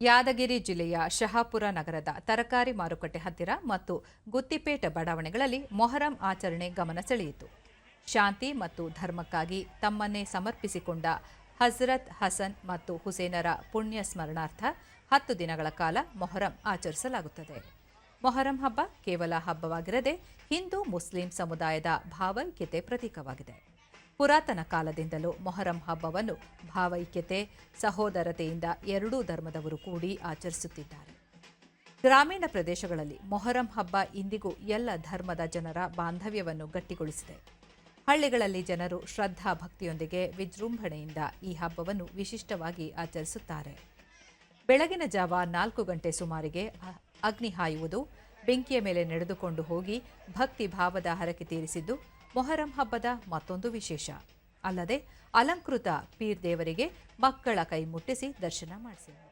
ಯಾದಗಿರಿ ಜಿಲ್ಲೆಯ ಶಹಾಪುರ ನಗರದ ತರಕಾರಿ ಮಾರುಕಟ್ಟೆ ಹತ್ತಿರ ಮತ್ತು ಗುತ್ತಿಪೇಟ ಬಡಾವಣೆಗಳಲ್ಲಿ ಮೊಹರಂ ಆಚರಣೆ ಗಮನ ಸೆಳೆಯಿತು. ಶಾಂತಿ ಮತ್ತು ಧರ್ಮಕ್ಕಾಗಿ ತಮ್ಮನ್ನೇ ಸಮರ್ಪಿಸಿಕೊಂಡ ಹಜರತ್ ಹಸನ್ ಮತ್ತು ಹುಸೇನರ ಪುಣ್ಯ ಸ್ಮರಣಾರ್ಥ ಹತ್ತು ದಿನಗಳ ಕಾಲ ಮೊಹರಂ ಆಚರಿಸಲಾಗುತ್ತದೆ. ಮೊಹರಂ ಹಬ್ಬ ಕೇವಲ ಹಬ್ಬವಾಗಿರದೆ ಹಿಂದೂ ಮುಸ್ಲಿಂ ಸಮುದಾಯದ ಭಾವೈಕ್ಯತೆ ಪ್ರತೀಕವಾಗಿದೆ. ಪುರಾತನ ಕಾಲದಿಂದಲೂ ಮೊಹರಂ ಹಬ್ಬವನ್ನು ಭಾವೈಕ್ಯತೆ, ಸಹೋದರತೆಯಿಂದ ಎರಡೂ ಧರ್ಮದವರು ಕೂಡಿ ಆಚರಿಸುತ್ತಿದ್ದಾರೆ. ಗ್ರಾಮೀಣ ಪ್ರದೇಶಗಳಲ್ಲಿ ಮೊಹರಂ ಹಬ್ಬ ಇಂದಿಗೂ ಎಲ್ಲ ಧರ್ಮದ ಜನರ ಬಾಂಧವ್ಯವನ್ನು ಗಟ್ಟಿಗೊಳಿಸಿದೆ. ಹಳ್ಳಿಗಳಲ್ಲಿ ಜನರು ಶ್ರದ್ಧಾ ಭಕ್ತಿಯೊಂದಿಗೆ ವಿಜೃಂಭಣೆಯಿಂದ ಈ ಹಬ್ಬವನ್ನು ವಿಶಿಷ್ಟವಾಗಿ ಆಚರಿಸುತ್ತಾರೆ. ಬೆಳಗಿನ ಜಾವ ನಾಲ್ಕು ಗಂಟೆ ಸುಮಾರಿಗೆ ಅಗ್ನಿ ಹಾಯುವುದು, ಬೆಂಕಿಯ ಮೇಲೆ ನಡೆದುಕೊಂಡು ಹೋಗಿ ಭಕ್ತಿ ಭಾವದ ಹರಕೆ ತೀರಿಸಿದ್ದು ಮೊಹರಂ ಹಬ್ಬದ ಮತ್ತೊಂದು ವಿಶೇಷ. ಅಲ್ಲದೆ ಅಲಂಕೃತ ಪೀರ್ ದೇವರಿಗೆ ಮಕ್ಕಳ ಕೈ ಮುಟ್ಟಿಸಿ ದರ್ಶನ ಮಾಡಿಸಿದರು.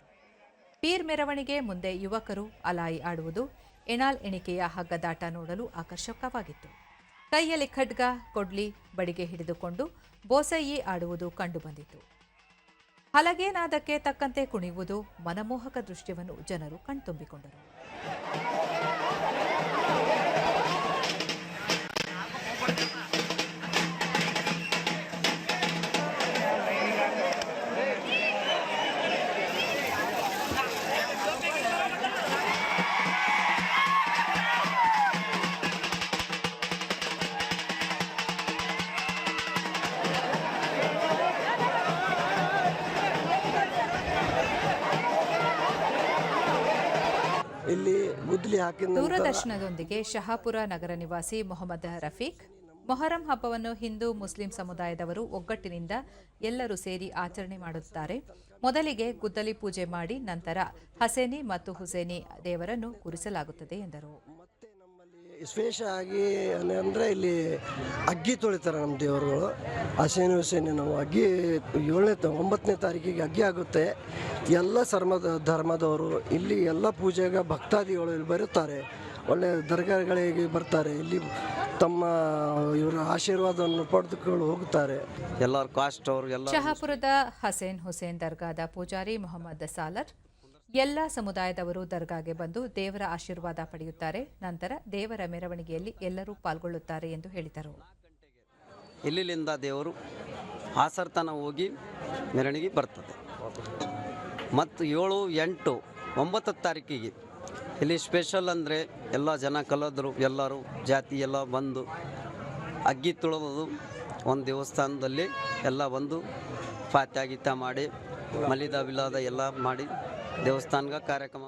ಪೀರ್ ಮೆರವಣಿಗೆ ಮುಂದೆ ಯುವಕರು ಅಲಾಯಿ ಆಡುವುದು ಎಣಾಲ್ ಎಣಿಕೆಯ ಹಗ್ಗದಾಟ ನೋಡಲು ಆಕರ್ಷಕವಾಗಿತ್ತು. ಕೈಯಲ್ಲಿ ಖಡ್ಗ, ಕೊಡ್ಲಿ, ಬಡಿಗೆ ಹಿಡಿದುಕೊಂಡು ಬೋಸಯ್ಯಿ ಆಡುವುದು ಕಂಡುಬಂದಿತು. ಹಲಗೇನಾದಕ್ಕೆ ತಕ್ಕಂತೆ ಕುಣಿಯುವುದು ಮನಮೋಹಕ ದೃಶ್ಯವನ್ನು ಜನರು ಕಣ್ತುಂಬಿಕೊಂಡರು. ದೂರದರ್ಶನದೊಂದಿಗೆ ಶಹಾಪುರ ನಗರ ನಿವಾಸಿ ಮೊಹಮ್ಮದ್ ರಫೀಕ್, ಮೊಹರಂ ಹಬ್ಬವನ್ನು ಹಿಂದೂ ಮುಸ್ಲಿಂ ಸಮುದಾಯದವರು ಒಗ್ಗಟ್ಟಿನಿಂದ ಎಲ್ಲರೂ ಸೇರಿ ಆಚರಣೆ ಮಾಡುತ್ತಾರೆ. ಮೊದಲಿಗೆ ಗುದ್ದಲಿ ಪೂಜೆ ಮಾಡಿ ನಂತರ ಹಸೇನಿ ಮತ್ತು ಹುಸೇನಿ ದೇವರನ್ನು ಕೂರಿಸಲಾಗುತ್ತದೆ ಎಂದರು. ವಿಶೇಷ ಆಗಿ ಅಂದರೆ ಇಲ್ಲಿ ಅಗ್ಗಿ ತೊಳಿತಾರೆ ನಮ್ಮ ದೇವರುಗಳು. ಹಸೇನು ಹುಸೇನಿ ನಾವು ಅಗ್ಗಿ ಏಳನೇ ತ- ಒಂಬತ್ತನೇ ತಾರೀಕಿಗೆ ಅಗ್ಗಿ ಆಗುತ್ತೆ. ಎಲ್ಲ ಸರ್ಮದ ಧರ್ಮದವರು ಇಲ್ಲಿ ಎಲ್ಲ ಪೂಜೆಗೆ ಭಕ್ತಾದಿಗಳು ಇಲ್ಲಿ ಬರುತ್ತಾರೆ. ಒಳ್ಳೆ ದರ್ಗಾಗಳಿಗೆ ಬರ್ತಾರೆ. ಇಲ್ಲಿ ತಮ್ಮ ಇವರ ಆಶೀರ್ವಾದವನ್ನು ಪಡೆದುಕೊಂಡು ಹೋಗುತ್ತಾರೆ. ಎಲ್ಲರ ಕಾಸ್ಟ್ ಅವರು ಎಲ್ಲ ಶಹಾಪುರದ ಹಸೇನ್ ಹುಸೇನ್ ದರ್ಗಾದ ಪೂಜಾರಿ ಮೊಹಮ್ಮದ್ ಸಾಲರ್ ಎಲ್ಲ ಸಮುದಾಯದವರು ದರ್ಗಾಗೆ ಬಂದು ದೇವರ ಆಶೀರ್ವಾದ ಪಡೆಯುತ್ತಾರೆ. ನಂತರ ದೇವರ ಮೆರವಣಿಗೆಯಲ್ಲಿ ಎಲ್ಲರೂ ಪಾಲ್ಗೊಳ್ಳುತ್ತಾರೆ ಎಂದು ಹೇಳಿದರು. ಇಲ್ಲಿಂದ ದೇವರು ಆಸರ್ತನ ಹೋಗಿ ಮೆರವಣಿಗೆ ಬರ್ತದೆ. ಮತ್ತು ಏಳು, ಎಂಟು, ಒಂಬತ್ತು ತಾರೀಕಿಗೆ ಇಲ್ಲಿ ಸ್ಪೆಷಲ್ ಅಂದರೆ ಎಲ್ಲ ಜನ ಕಲದರು ಎಲ್ಲರೂ ಜಾತಿ ಎಲ್ಲ ಬಂದು ಅಗ್ಗಿ ತುಳಿದು ಒಂದು ದೇವಸ್ಥಾನದಲ್ಲಿ ಎಲ್ಲ ಬಂದು ಪಾತ್ಯಾಗಿತ್ತ ಗೀತ ಮಾಡಿ ಮಲಿದ ವಿಲಾದ ಎಲ್ಲ ಮಾಡಿ देवस्थान का कार्यक्रम